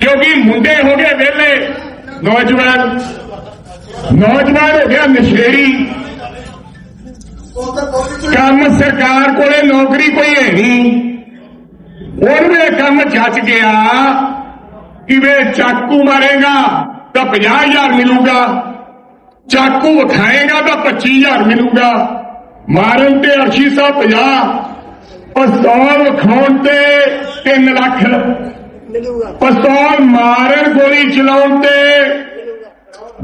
ਕਿਉਂਕਿ ਮੁੰਡੇ ਹੋ ਗਏ ਵਿਹਲੇ। ਨੌਜਵਾਨ ਨੌਜਵਾਨ ਹੋ ਗਿਆ ਨਸ਼ੇੜੀ। ਕੰਮ ਸਰਕਾਰ ਕੋਲੇ ਨੌਕਰੀ ਕੋਈ ਹੈ ਨਹੀਂ। ਉਹਨੂੰ ਕੰਮ ਜੱਜ ਗਿਆ ਕਿ ਚਾਕੂ ਮਾਰੇਗਾ ਤਾਂ 50000 ਮਿਲੂਗਾ। ਚਾਕੂ ਵਿਖਾਏਗਾ ਤਾਂ 25000 ਮਿਲੂਗਾ। ਮਾਰਨ ਤੇ ਅਰਸ਼ੀ ਸਾਹਿਬ 50 ਪਿਸਤੌਲ ਵਿਖਾਉਣ ਤੇ 3 ਲੱਖ। ਪਿਸਤੌਲ ਮਾਰਨ, ਗੋਲੀ ਚਲਾਉਣ ਤੇ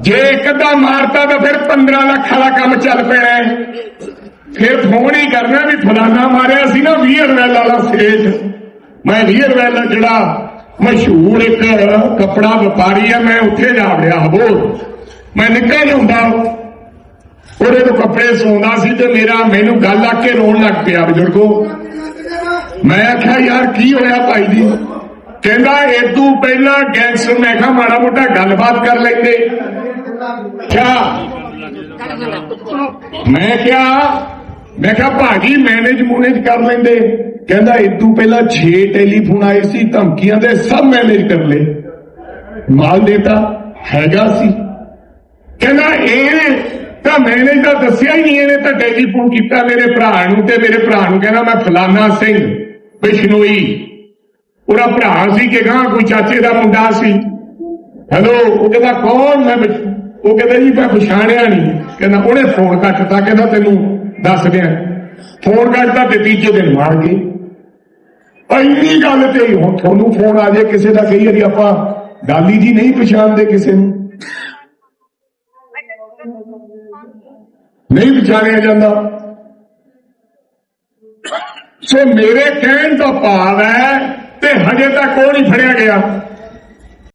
ਜੇ ਇੱਕ ਅੱਧਾ ਮਾਰਤਾ ਤਾਂ ਫਿਰ 15 ਲੱਖ ਵਾਲਾ ਕੰਮ ਚੱਲ ਪੈਣਾ ਫਿਰ ਫੋਨ ਹੀ ਕਰਨਾ ਵੀ ਫਲਾਣਾ ਮਾਰਿਆ ਸੀ ਨਾ 20 ਰੁਪਏ ਵਾਲਾ ਸੇਠ। ਮੈਂ 20 ਰੁਪਏ ਦਾ ਜਿਹੜਾ ਮਸ਼ਹੂਰ ਇੱਕ ਕੱਪੜਾ ਵਪਾਰੀ ਆ, ਮੈਂ ਉੱਥੇ ਜਾ ਵੜਿਆ ਹੋਰ ਮੈਂ ਨਿਕਲ ਹੁੰਦਾ ਉਹਦੇ ਤੋਂ ਕੱਪੜੇ ਸੌਂਦਾ ਸੀ ਤੇ ਮੇਰਾ ਮੈਨੂੰ ਗੱਲ ਆ ਕੇ ਰੋਣ ਲੱਗ ਪਿਆ ਬਜ਼ੁਰਗੋ। ਮੈਂ ਆਖਿਆ, ਯਾਰ, ਕੀ ਹੋਇਆ ਭਾਈ ਜੀ? ਕਹਿੰਦਾ ਇਦੋਂ ਪਹਿਲਾਂ ਗੈਂਗਸਟਰ ਮੈਂ ਕਿਹਾ ਮਾੜਾ ਮੋਟਾ ਗੱਲਬਾਤ ਕਰ ਲੈਂਦੇ। ਕਿਆ ਮੈਂ ਕਿਹਾ ਮੈਂ ਕਿਹਾ ਭਾਜੀ ਮੈਨੇਜ ਮੂਨੇਜ ਕਰ ਲੈਂਦੇ। ਕਹਿੰਦਾ ਇਦੋਂ ਪਹਿਲਾਂ 6 ਟੈਲੀਫੋਨ ਆਏ ਸੀ, ਧਮਕੀਆਂ ਦੇ ਸਭ ਮੈਨੇਜ ਕਰ ਲਏ। ਮਾਲ ਦੇਤਾ, ਹੈਗਾ ਸੀ। ਕਹਿੰਦਾ ਇਹ ਤਾਂ ਮੈਨੇਜ ਤਾਂ ਦੱਸਿਆ ਹੀ ਨਹੀਂ, ਇਹਨੇ ਤਾਂ ਟੈਲੀਫੋਨ ਕੀਤਾ ਮੇਰੇ ਭਰਾ ਨੂੰ ਤੇ ਮੇਰੇ ਭਰਾ ਨੂੰ। ਕਹਿੰਦਾ ਮੈਂ ਫਲਾਨਾ ਸਿੰਘ, ਬਿਸ਼ਨੋਈ। ਉਹਦਾ ਭਰਾ ਸੀ ਕਿ ਗਾਂ ਕੋਈ ਚਾਚੇ ਦਾ ਮੁੰਡਾ ਸੀ। ਹੈਲੋ, ਉਹ ਕਹਿੰਦਾ, ਕੌਣ ਮੈਂ ਉਹ ਕਹਿੰਦਾ, ਜੀ, ਮੈਂ ਪਛਾਣਿਆ ਨਹੀਂ। ਕਹਿੰਦਾ, ਉਹਨੇ ਫੋਨ ਕੱਟਤਾ। ਕਹਿੰਦਾ, ਤੈਨੂੰ ਦੱਸ ਦਿਆਂ। ਫੋਨ ਕੱਟਤਾ ਤੇ ਤੀਜੇ ਦਿਨ ਮਾਰ ਗਏ ਇੰਨੀ ਗੱਲ ਤੇ ਹੁਣ ਤੁਹਾਨੂੰ ਫੋਨ ਆ ਜੇ, ਕਿਸੇ ਦਾ ਕਈ ਵਾਰੀ ਆਪਾਂ ਡਾਲੀ ਜੀ ਨਹੀਂ ਪਛਾਣਦੇ ਕਿਸੇ ਨੂੰ। ਨਹੀਂ ਪਛਾਣਿਆ ਜਾਂਦਾ। ਸੋ ਮੇਰੇ ਕਹਿਣ ਦਾ ਭਾਵ ਹੈ ਹਜੇ ਤੱਕ ਉਹ ਨਹੀਂ ਫੜਿਆ ਗਿਆ।